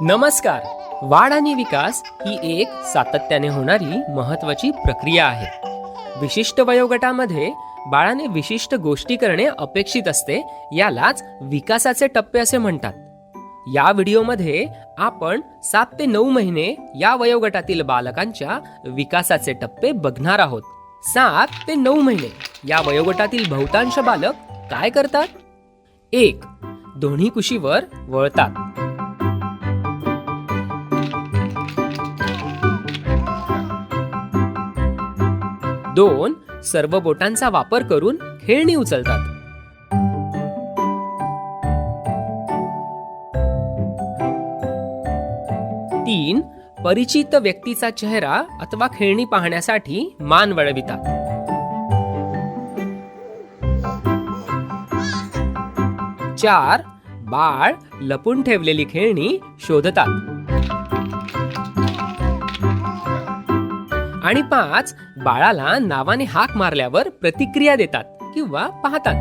नमस्कार. वाढ आणि विकास ही एक सातत्याने होणारी महत्वाची प्रक्रिया आहे. विशिष्ट वयोगटामध्ये बाळाने विशिष्ट गोष्टी करणे अपेक्षित असते यालाच विकासाचे टप्पे असे म्हणतात. या व्हिडिओमध्ये आपण सात ते नऊ महिने या वयोगटातील बालकांच्या विकासाचे टप्पे बघणार आहोत. सात ते नऊ महिने या वयोगटातील बहुतांश बालक काय करतात? एक दोन्ही कुशीवर वळतात. दोन सर्व बोटांचा वापर करून खेळणी उचलतात. तीन परिचित व्यक्तीचा चेहरा अथवा खेळणी पाहण्यासाठी मान वळवितात. चार बाळ लपून ठेवलेली खेळणी शोधतात. आणि पाच बाळाला नावाने हाक मारल्यावर प्रतिक्रिया देतात किंवा पाहतात.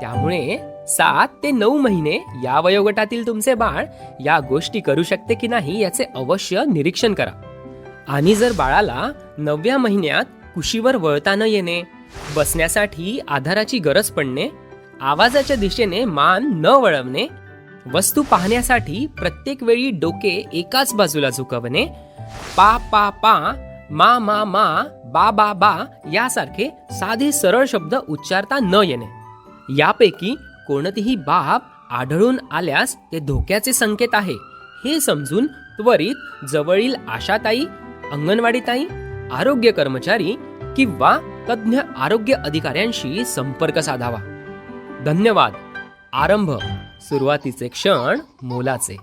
त्यामुळे सात ते नऊ महिने या वयोगटातील तुमचे बाळ या गोष्टी करू शकते की नाही याचे अवश्य निरीक्षण करा. आणि जर बाळाला नवव्या महिन्यात कुशीवर वळता न येणे बसण्यासाठी आधाराची गरज पडणे आवाजाच्या दिशेने मान न वळवणे वस्तू पाहण्यासाठी प्रत्येक वेळी डोके एकाच बाजूला झुकवणे पा पा पा मा मा मा बा बा बा यासारखे साधे सरळ शब्द उच्चारता न येणे. यापैकी कोणतीही बाब आढळून आल्यास ते धोक्याचे संकेत आहे. हे समजून त्वरित जवळील आशाताई अंगणवाडीताई आरोग्य कर्मचारी किंवा तज्ज्ञ आरोग्य अधिकाऱ्यांशी संपर्क साधावा. धन्यवाद. आरंभ. सुरुवातीचे क्षण मोलाचे.